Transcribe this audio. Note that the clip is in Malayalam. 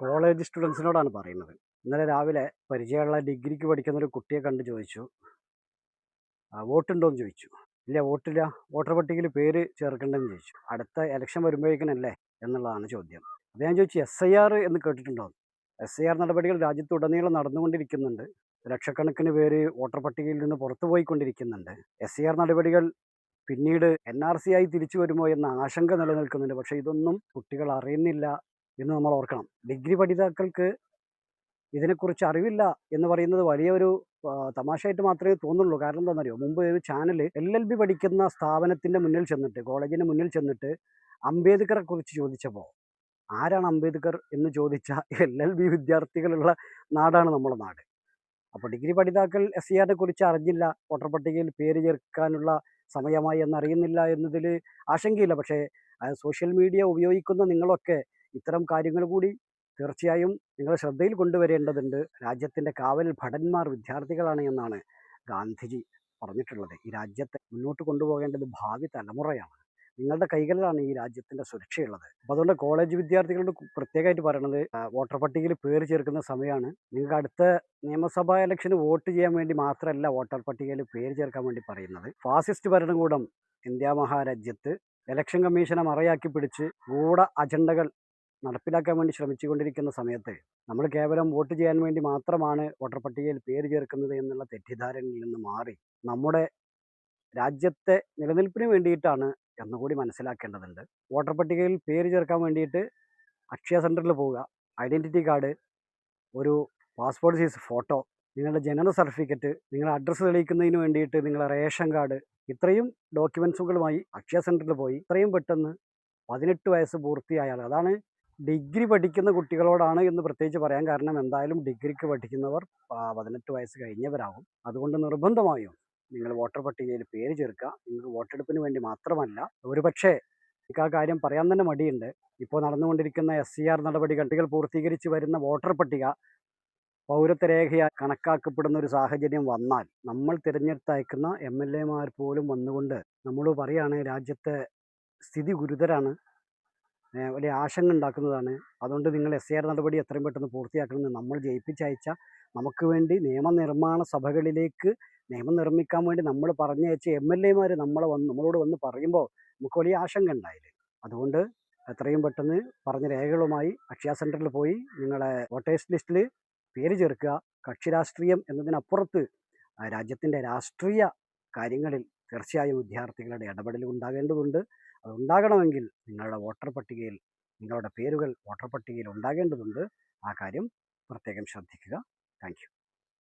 കോളേജ് സ്റ്റുഡൻസിനോടാണ് പറയുന്നത്. ഇന്നലെ രാവിലെ പരിചയമുള്ള ഡിഗ്രിക്ക് പഠിക്കുന്ന ഒരു കുട്ടിയെ കണ്ട് ചോദിച്ചു. "ആ, വോട്ടുണ്ടോ എന്ന് ചോദിച്ചു. ഇല്ല വോട്ടില്ല. വോട്ടർ പട്ടികയിൽ പേര് ചേർക്കണ്ടെന്ന് ചോദിച്ചു. അടുത്ത ഇലക്ഷൻ വരുമ്പോഴേക്കിനല്ലേ? എന്നുള്ളതാണ് ചോദ്യം. അപ്പോൾ ഞാൻ ചോദിച്ചു എസ് ഐ ആർ എന്ന് കേട്ടിട്ടുണ്ടോ? എസ് ഐ ആർ നടപടികൾ രാജ്യത്തുടനീളം നടന്നുകൊണ്ടിരിക്കുന്നുണ്ട്. ലക്ഷക്കണക്കിന് പേര് വോട്ടർ പട്ടികയിൽ നിന്ന് പുറത്തു പോയിക്കൊണ്ടിരിക്കുന്നുണ്ട്. എസ് ഐ ആർ നടപടികൾ പിന്നീട് എൻ ആർ സി ആയി തിരിച്ചു വരുമോ എന്ന ആശങ്ക നിലനിൽക്കുന്നുണ്ട്. പക്ഷേ ഇതൊന്നും കുട്ടികൾ അറിയുന്നില്ല. എന്ന് നമ്മൾ ഓർക്കണം. ഡിഗ്രി പഠിതാക്കൾക്ക് ഇതിനെക്കുറിച്ച് അറിവില്ല എന്ന് പറയുന്നത് വലിയൊരു തമാശയായിട്ട് മാത്രമേ തോന്നുള്ളൂ. കാരണം എന്താണെന്നറിയോ? മുമ്പ് ഒരു ചാനൽ എൽ എൽ ബി പഠിക്കുന്ന സ്ഥാപനത്തിന്റെ മുന്നിൽ ചെന്നിട്ട് കോളേജിന് മുന്നിൽ ചെന്നിട്ട് അംബേദ്കറെ കുറിച്ച് ചോദിച്ചപ്പോൾ ആരാണ് അംബേദ്കർ എന്ന് ചോദിച്ച എൽ എൽ ബി വിദ്യാർത്ഥികളുള്ള നാടാണ് നമ്മുടെ നാട്. അപ്പോൾ ഡിഗ്രി പഠിതാക്കൾ എസ് സി ആറിനെ കുറിച്ച് അറിഞ്ഞില്ല. വോട്ടർ പട്ടികയിൽ പേര് ചേർക്കാനുള്ള സമയമായി എന്നറിയുന്നില്ല എന്നതിൽ ആശങ്കയില്ല. പക്ഷേ സോഷ്യൽ മീഡിയ ഉപയോഗിക്കുന്ന നിങ്ങളൊക്കെ ഇത്തരം കാര്യങ്ങൾ കൂടി തീർച്ചയായും നിങ്ങൾ ശ്രദ്ധയിൽ കൊണ്ടുവരേണ്ടതുണ്ട്. രാജ്യത്തിന്റെ കാവൽ ഭടന്മാർ വിദ്യാർത്ഥികളാണ് എന്നാണ് ഗാന്ധിജി പറഞ്ഞിട്ടുള്ളത്. ഈ രാജ്യത്തെ മുന്നോട്ട് കൊണ്ടുപോകേണ്ടത് ഭാവി തലമുറയാണ്. നിങ്ങളുടെ കൈകളിലാണ് ഈ രാജ്യത്തിന്റെ സുരക്ഷയുള്ളത്. അപ്പോൾ അതുകൊണ്ട് കോളേജ് വിദ്യാർത്ഥികളോട് പ്രത്യേകമായിട്ട് പറയണത് വോട്ടർ പട്ടികയിൽ പേര് ചേർക്കുന്ന സമയമാണ്. നിങ്ങൾക്ക് അടുത്ത നിയമസഭാ ഇലക്ഷന് വോട്ട് ചെയ്യാൻ വേണ്ടി മാത്രമല്ല വോട്ടർ പട്ടികയിൽ പേര് ചേർക്കാൻ വേണ്ടി പറയുന്നത്. ഫാസിസ്റ്റ് ഭരണകൂടം ഇന്ത്യ മഹാരാജ്യത്ത് ഇലക്ഷൻ കമ്മീഷനെ മറയാക്കി പിടിച്ച് ഗൂഢ അജണ്ടകൾ നടപ്പിലാക്കാൻ വേണ്ടി ശ്രമിച്ചുകൊണ്ടിരിക്കുന്ന സമയത്ത് നമ്മൾ കേവലം വോട്ട് ചെയ്യാൻ വേണ്ടി മാത്രമാണ് വോട്ടർ പട്ടികയിൽ പേര് ചേർക്കുന്നത് എന്നുള്ള തെറ്റിദ്ധാരണയിൽ നിന്ന് മാറി നമ്മുടെ രാജ്യത്തെ നിലനിൽപ്പിന് വേണ്ടിയിട്ടാണ് എന്നുകൂടി മനസ്സിലാക്കേണ്ടതുണ്ട്. വോട്ടർ പട്ടികയിൽ പേര് ചേർക്കാൻ വേണ്ടിയിട്ട് അക്ഷയ സെന്ററിൽ പോവുക ഐഡന്റിറ്റി കാർഡ് ഒരു പാസ്പോർട്ട് സൈസ് ഫോട്ടോ നിങ്ങളുടെ ജനന സർട്ടിഫിക്കറ്റ് നിങ്ങളുടെ അഡ്രസ്സ് തെളിയിക്കുന്നതിന് വേണ്ടിയിട്ട് നിങ്ങളുടെ റേഷൻ കാർഡ് ഇത്രയും ഡോക്യുമെൻസുകളുമായി അക്ഷയ സെന്ററിൽ പോയി ഇത്രയും പെട്ടെന്ന് പതിനെട്ട് വയസ്സ് പൂർത്തിയായാൽ അതാണ് ഡിഗ്രി പഠിക്കുന്ന കുട്ടികളോടാണ് എന്ന് പ്രത്യേകിച്ച് പറയാൻ കാരണം എന്തായാലും ഡിഗ്രിക്ക് പഠിക്കുന്നവർ പതിനെട്ട് വയസ്സ് കഴിഞ്ഞവരാകും അതുകൊണ്ട് നിർബന്ധമായും നിങ്ങൾ വോട്ടർ പട്ടികയിൽ പേര് ചേർക്കുക. നിങ്ങൾക്ക് വോട്ടെടുപ്പിന് വേണ്ടി മാത്രമല്ല ഒരുപക്ഷെ എനിക്ക് ആ കാര്യം പറയാൻ തന്നെ മടിയുണ്ട്. ഇപ്പോൾ നടന്നുകൊണ്ടിരിക്കുന്ന എസ് സി ആർ നടപടി കട്ടികൾ പൂർത്തീകരിച്ച് വരുന്ന വോട്ടർ പട്ടിക പൗരത്വ രേഖയായി കണക്കാക്കപ്പെടുന്ന ഒരു സാഹചര്യം വന്നാൽ നമ്മൾ തിരഞ്ഞെടുത്തയക്കുന്ന എം എൽ എമാർ പോലും വന്നുകൊണ്ട് നമ്മൾ പറയുകയാണെങ്കിൽ രാജ്യത്തെ സ്ഥിതി ഗുരുതരാണ്. വലിയ ആശങ്ക ഉണ്ടാക്കുന്നതാണ്. അതുകൊണ്ട് നിങ്ങൾ എസ് ആർ നടപടി എത്രയും പെട്ടെന്ന് പൂർത്തിയാക്കണമെന്ന് നമ്മൾ ജയിപ്പിച്ചയച്ച നമുക്ക് വേണ്ടി നിയമനിർമ്മാണ സഭകളിലേക്ക് നിയമം നിർമ്മിക്കാൻ വേണ്ടി നമ്മൾ പറഞ്ഞയച്ച എം എൽ എമാർ നമ്മളെ വന്ന് നമ്മളോട് വന്ന് പറയുമ്പോൾ നമുക്ക് വലിയ ആശങ്ക ഉണ്ടായില്ലേ? അതുകൊണ്ട് എത്രയും പെട്ടെന്ന് പറഞ്ഞ രേഖകളുമായി അക്ഷയ സെന്ററിൽ പോയി നിങ്ങളെ വോട്ടേഴ്സ് ലിസ്റ്റിൽ പേര് ചേർക്കുക. കക്ഷി രാഷ്ട്രീയം എന്നതിനപ്പുറത്ത് രാജ്യത്തിന്റെ രാഷ്ട്രീയ കാര്യങ്ങളിൽ തീർച്ചയായും വിദ്യാർത്ഥികളുടെ ഇടപെടൽ ഉണ്ടാകേണ്ടതുണ്ട്. അത് ഉണ്ടാകണമെങ്കിൽ നിങ്ങളുടെ വോട്ടർ പട്ടികയിൽ നിങ്ങളുടെ പേരുകൾ വോട്ടർ പട്ടികയിൽ ഉണ്ടാകേണ്ടതുണ്ട്. ആ കാര്യം പ്രത്യേകം ശ്രദ്ധിക്കുക. താങ്ക്